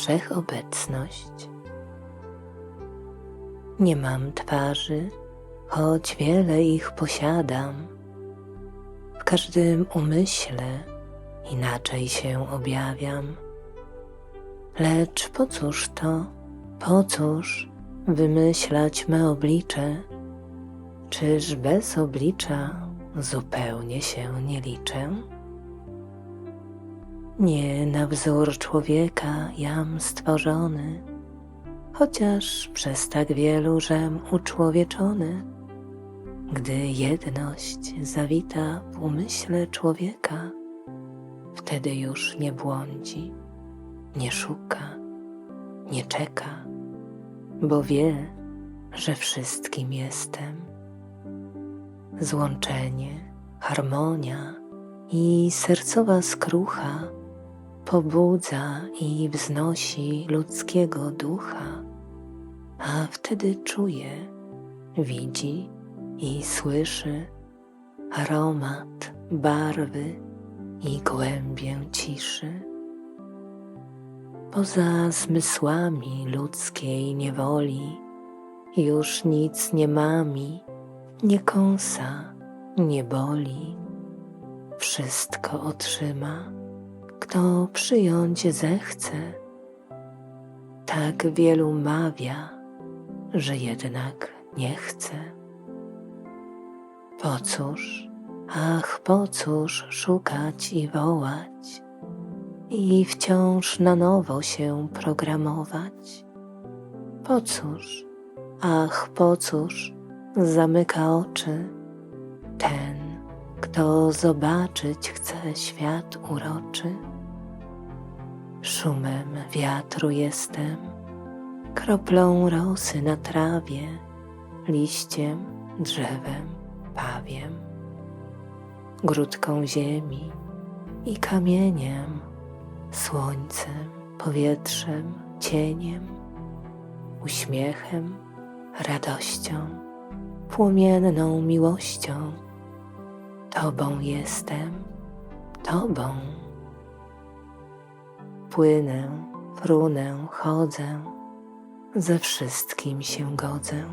wszechobecność. Nie mam twarzy, choć wiele ich posiadam. W każdym umyśle inaczej się objawiam. Lecz po cóż to, po cóż wymyślać me oblicze? Czyż bez oblicza zupełnie się nie liczę? Nie na wzór człowieka jam stworzony, chociaż przez tak wielu żem uczłowieczony. Gdy jedność zawita w umyśle człowieka, wtedy już nie błądzi, nie szuka, nie czeka, bo wie, że wszystkim jestem. Złączenie, harmonia i sercowa skrucha pobudza i wznosi ludzkiego ducha, a wtedy czuje, widzi i słyszy aromat barwy i głębię ciszy. Poza zmysłami ludzkiej niewoli już nic nie mami, nie kąsa, nie boli. Wszystko otrzyma, kto przyjąć zechce. Tak wielu mawia, że jednak nie chce. Po cóż, ach, po cóż szukać i wołać i wciąż na nowo się programować? Po cóż, ach, po cóż zamyka oczy ten, kto zobaczyć chce świat uroczy? Szumem wiatru jestem, kroplą rosy na trawie, liściem, drzewem, pawiem, grudką ziemi i kamieniem, słońcem, powietrzem, cieniem, uśmiechem, radością, płomienną miłością. Tobą jestem, Tobą. Płynę, frunę, chodzę, ze wszystkim się godzę,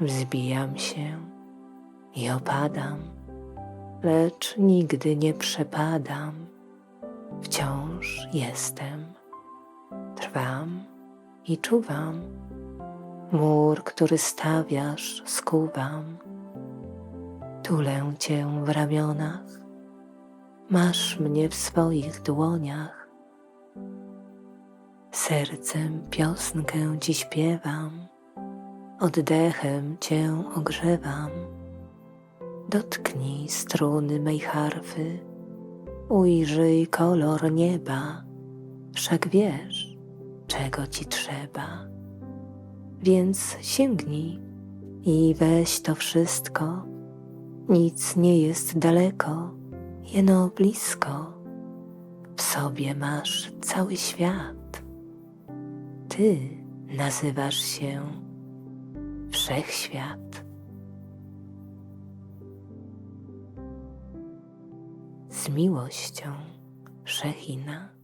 wzbijam się i opadam, lecz nigdy nie przepadam, wciąż jestem, trwam i czuwam, mur, który stawiasz, skuwam, tulę cię w ramionach, masz mnie w swoich dłoniach, Sercem piosnkę ci śpiewam, oddechem cię ogrzewam. Dotknij struny mej harfy, ujrzyj kolor nieba, wszak wiesz, czego ci trzeba. Więc sięgnij i weź to wszystko, nic nie jest daleko, jeno blisko. W sobie masz cały świat. Ty nazywasz się Wszechświat. Z miłością, Szechina.